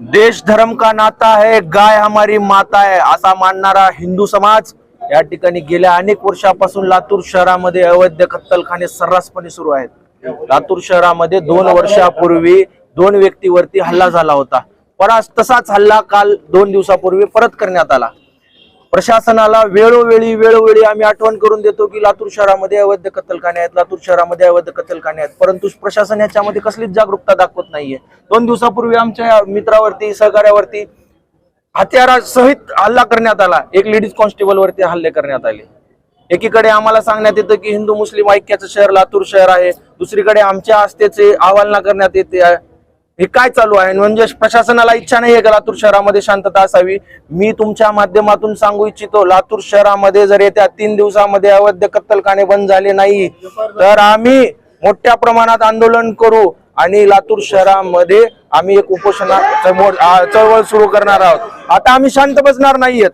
देश धर्म का नाता है गाय हमारी माता है असा मानणारा हिंदू समाज या ठिकाणी गेल्या अनेक वर्षापासून लातूर शहरामध्ये अवैध कत्तलखाने सर्रासपणे सुरू आहेत. लातूर शहरामध्ये दोन वर्षापूर्वी दोन व्यक्तीवरती हल्ला झाला होता. पण आज तसाच हल्ला काल दोन दिवसापूर्वी परत करण्यात आला. प्रशासनाला वेळोवेळी वेळोवेळी आम्ही आठवण करून देतो की लातूर शहरामध्ये अवैध कत्तलखाने आहेत लातूर शहरामध्ये अवैध कत्तलखाने आहेत. परंतु प्रशासन याच्यामध्ये कसलीच जागरूकता दाखवत नाहीये. दोन दिवसापूर्वी आमच्या मित्रावरती सहकार्यावरती हत्यारासहित हल्ला करण्यात आला. एक लेडीज कॉन्स्टेबल वरती हल्ले करण्यात आले. एकीकडे आम्हाला सांगण्यात येतं की हिंदू मुस्लिम ऐक्याचं शहर लातूर शहर आहे. दुसरीकडे आमच्या आस्थेचे आवाहना करण्यात येते. हे काय चालू आहे? म्हणजे प्रशासनाला इच्छा नाही आहे का लातूर शहरामध्ये शांतता असावी? मी तुमच्या माध्यमातून सांगू इच्छितो लातूर शहरामध्ये जर येत्या तीन दिवसामध्ये अवैध कत्तलखाने बंद झाले नाही तर आम्ही मोठ्या प्रमाणात आंदोलन करू आणि लातूर शहरामध्ये आम्ही एक उपोषणा चळवळ चळवळ सुरू करणार आहोत. आता आम्ही शांत बसणार नाहीयेत.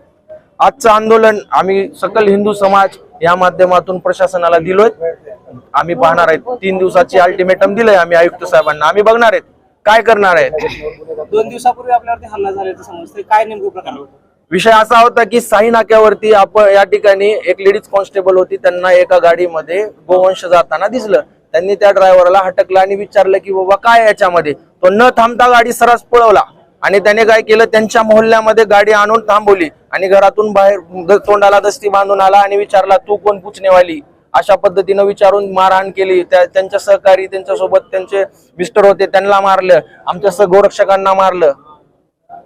आजचं आंदोलन आम्ही सकल हिंदू समाज या माध्यमातून प्रशासनाला दिलोय. आम्ही पाहणार आहेत. तीन दिवसाची अल्टिमेटम दिलंय आम्ही आयुक्त साहेबांना. आम्ही बघणार आहेत. काय करणार आहेत दोन दिवसापूर्वी आपल्यावरती हल्ला झाल्याचं समजतंय. काय नेमकं प्रकार होतं? विषय असा होता की साई नाक्यावरती आपण या ठिकाणी एक लेडीज कॉन्स्टेबल होती. त्यांना एका गाडीमध्ये गोवंश जाताना दिसलं. त्यांनी त्या ड्रायव्हरला हटकलं आणि विचारलं की बाबा काय याच्यामध्ये? तो न थांबता गाडी सरस पळवला. आणि त्याने काय केलं? त्यांच्या मोहल्ल्यामध्ये गाडी आणून थांबवली. आणि घरातून बाहेर तोंडाला दस्ती बांधून आला आणि विचारला तू कोण पुचनेवाली अशा पद्धतीनं विचारून मारहाण केली त्या त्यांच्या सहकारी त्यांच्यासोबत त्यांचे मिस्टर होते त्यांना मारलं आमच्या सहगोरक्षकांना मारलं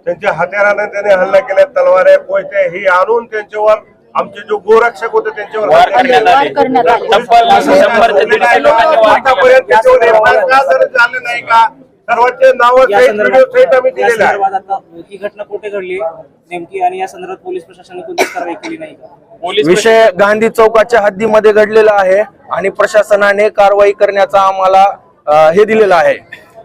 त्यांच्या हत्याराने त्याने हल्ला केला तलवार कोयते ही आणून त्यांच्यावर आमचे जो गोरक्षक होते त्यांच्यावर वार हल्ला केला. करण्यात आले. करण्यात आले. तब्बल शंभर ते दीडशे लोकांनी वार आतापर्यंत केला. त्याच्यावर एफआयआर का जर झाले नाही का सर्वांचे नावं आहे ही घटना कुठे घडली नेमकी आणि या संदर्भात पोलीस प्रशासनाने कोणतीच कारवाई केली नाही विषय गांधी चौकाच्या हद्दीमध्ये घडलेला आहे आणि प्रशासनाने कारवाई करण्याचा आम्हाला अ, हे दिलेलं आहे.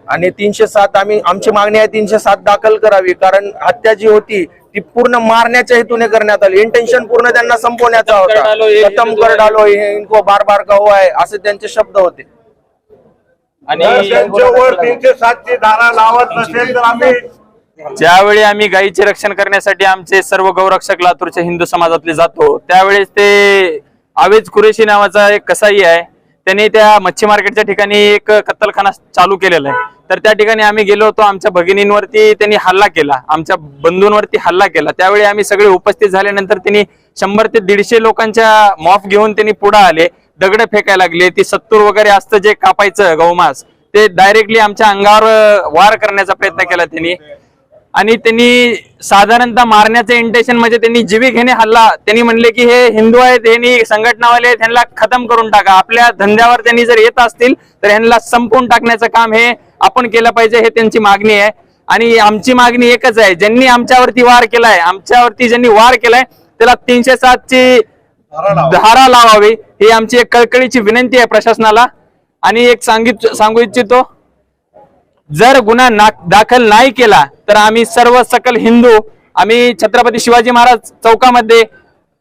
आणि तीनशे सात आम्ही आमची मागणी आहे तीनशे सात दाखल करावी कारण हत्या जी होती ती पूर्ण मारण्याच्या हेतूने करण्यात आली. इंटेन्शन पूर्ण त्यांना संपवण्याचा खत्म कर डालो, ये होता खतम कर आहे. डालो ये इनको बार बार का हुआ है असे त्यांचे शब्द होते. आणि त्यांच्यावर तीनशे सातची धारा लावत नसेल तर आम्ही ज्यावेळी आम्ही गायीचे रक्षण करण्यासाठी आमचे सर्व गौरक्षक लातूरच्या हिंदू समाजातले जातो त्यावेळेस ते आवेज कुरेशी नावाचा एक कसाई आहे. त्यांनी त्या मच्छी मार्केटच्या ठिकाणी एक कत्तलखाना चालू केलेला आहे. तर त्या ठिकाणी आम्ही गेलो होतो आमच्या भगिनींवरती त्यांनी हल्ला केला आमच्या बंधूंवरती हल्ला केला. त्यावेळी आम्ही सगळे उपस्थित झाल्यानंतर त्यांनी शंभर ते दीडशे लोकांच्या मॉफ घेऊन त्यांनी पुढे आले. दगड फेकायला लागले ती सत्तूर वगैरे असतं जे कापायचं गौमास ते डायरेक्टली आमच्या अंगावर वार करण्याचा प्रयत्न केला त्यांनी. आणि त्यांनी साधारणतः मारण्याचं इंटेन्शन म्हणजे त्यांनी जीवी घेणे हल्ला. त्यांनी म्हणले की हे हिंदू आहेत यांनी संघटनावाले आहेत ह्यांना खतम करून टाका. आपल्या धंद्यावर त्यांनी जर येत असतील तर ह्यांना संपवून टाकण्याचं काम हे आपण केलं पाहिजे हे त्यांची मागणी आहे. आणि आमची मागणी एकच आहे ज्यांनी आमच्यावरती वार केलाय आमच्यावरती ज्यांनी वार केलाय त्याला तीनशे सातची धारा लावावी ही आमची एक कळकळीची विनंती आहे प्रशासनाला. आणि एक सांगित सांगू इच्छितो जर गुन्हा दाखल नाही केला तर आम्ही सर्व सकल हिंदू आम्ही छत्रपती शिवाजी महाराज चौकामध्ये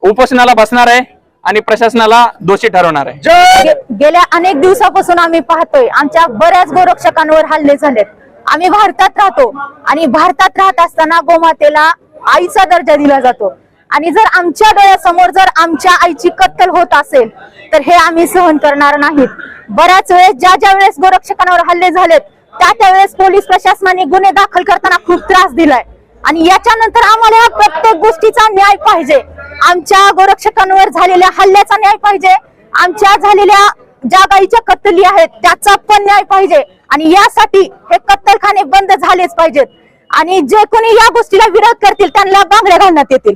उपोषणाला बसणार आहे आणि प्रशासनाला दोषी ठरवणार आहे. गेल्या अनेक दिवसापासून आम्ही पाहतोय आमच्या बऱ्याच गोरक्षकांवर हल्ले झालेत. आम्ही भारतात राहतो आणि भारतात राहत असताना गोमातेला आईचा दर्जा दिला जातो. आणि जर आमच्या डोळ्यासमोर जर आमच्या आईची कत्तल होत असेल तर हे आम्ही सहन करणार नाहीत. बऱ्याच वेळेस ज्या ज्या वेळेस गोरक्षकांवर हल्ले झालेत त्या त्यावेळेस पोलीस प्रशासनाने गुन्हे दाखल करताना खूप त्रास दिलाय. आणि याच्यानंतर आम्हाला या प्रत्येक गोष्टीचा न्याय पाहिजे. आमच्या गोरक्षकांवर झालेल्या हल्ल्याचा न्याय पाहिजे. आमच्या झालेल्या ज्या गाईच्या कत्तली आहेत त्याचा पण न्याय पाहिजे. आणि यासाठी हे कत्तलखाने बंद झालेच पाहिजेत. आणि जे कोणी या गोष्टीला विरोध करतील त्यांना बांगड्या घालण्यात येतील.